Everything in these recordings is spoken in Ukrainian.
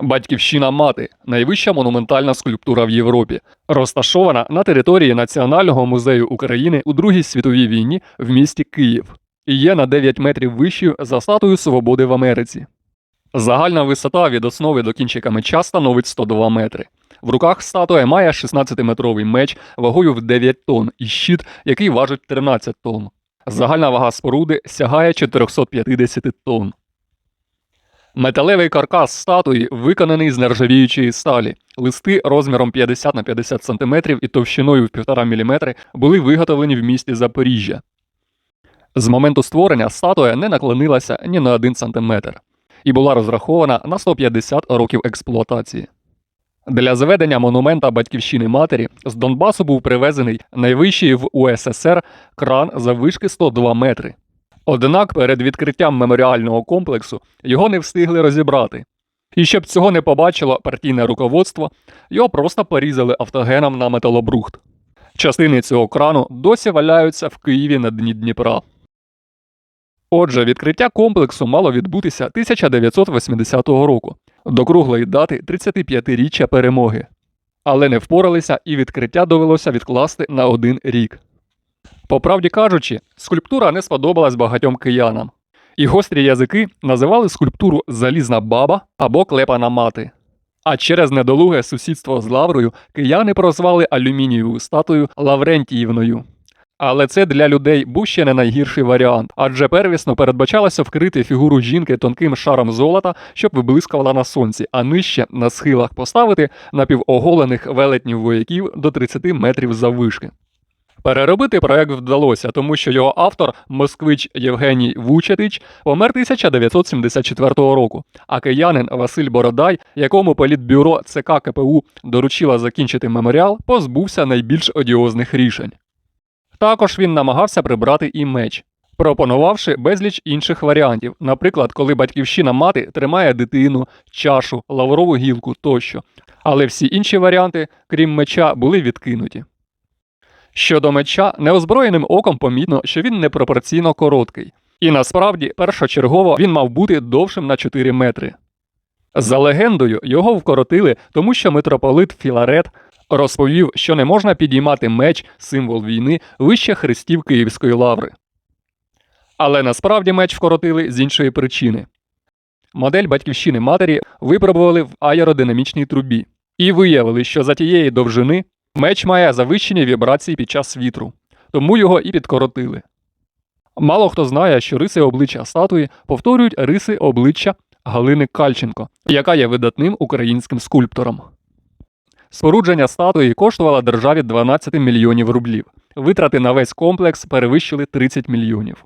Батьківщина мати найвища монументальна скульптура в Європі, розташована на території Національного музею України у Другій світовій війні в місті Київ і є на 9 метрів вищою за статую свободи в Америці. Загальна висота від основи до кінчика меча становить 102 метри. В руках статуя має 16-метровий меч вагою в 9 тонн і щит, який важить 13 тонн. Загальна вага споруди сягає 450 тонн. Металевий каркас статуї виконаний з нержавіючої сталі. Листи розміром 50 на 50 см і товщиною в 1,5 мм були виготовлені в місті Запоріжжя. З моменту створення статуя не наклонилася ні на 1 см і була розрахована на 150 років експлуатації. Для зведення монумента батьківщини матері з Донбасу був привезений найвищий в УССР кран заввишки 102 метри. Однак перед відкриттям меморіального комплексу його не встигли розібрати. І щоб цього не побачило партійне руководство, його просто порізали автогеном на металобрухт. Частини цього крану досі валяються в Києві на дні Дніпра. Отже, відкриття комплексу мало відбутися 1980 року, до круглої дати 35-річчя перемоги. Але не впоралися і відкриття довелося відкласти на один рік. По правді кажучи, скульптура не сподобалась багатьом киянам. І гострі язики називали скульптуру залізна баба або клепана мати. А через недолуге сусідство з лаврою кияни прозвали алюмінієву статую Лаврентіївною. Але це для людей був ще не найгірший варіант, адже первісно передбачалося вкрити фігуру жінки тонким шаром золота, щоб виблискувала на сонці, а нижче на схилах поставити напівоголених велетнів вояків до 30 метрів заввишки. Переробити проект вдалося, тому що його автор, москвич Євгеній Вучетич, помер 1974 року, а киянин Василь Бородай, якому політбюро ЦК КПУ доручила закінчити меморіал, позбувся найбільш одіозних рішень. Також він намагався прибрати і меч, пропонувавши безліч інших варіантів, наприклад, коли батьківщина мати тримає дитину, чашу, лаврову гілку тощо. Але всі інші варіанти, крім меча, були відкинуті. Щодо меча, неозброєним оком помітно, що він непропорційно короткий, і насправді першочергово він мав бути довшим на 4 метри. За легендою, його вкоротили, тому що митрополит Філарет розповів, що не можна підіймати меч, символ війни, вище хрестів Київської лаври. Але насправді меч вкоротили з іншої причини. Модель батьківщини матері випробували в аеродинамічній трубі і виявили, що за тієї довжини меч має завищені вібрації під час вітру, тому його і підкоротили. Мало хто знає, що риси обличчя статуї повторюють риси обличчя Галини Кальченко, яка є видатним українським скульптором. Спорудження статуї коштувало державі 12 мільйонів рублів. Витрати на весь комплекс перевищили 30 мільйонів.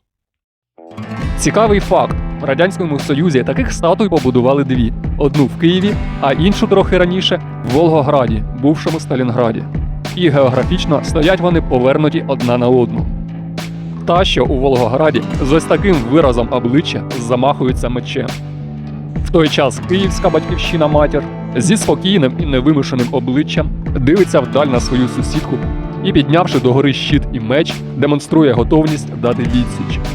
Цікавий факт: в Радянському Союзі таких статуй побудували дві: одну в Києві, а іншу трохи раніше в Волгограді, бувшому Сталінграді. І географічно стоять вони повернуті одна на одну. Та, що у Волгограді з ось таким виразом обличчя замахується мечем. В той час київська батьківщина матір зі спокійним і невимушеним обличчям дивиться вдаль на свою сусідку і, піднявши догори щит і меч, демонструє готовність дати відсіч.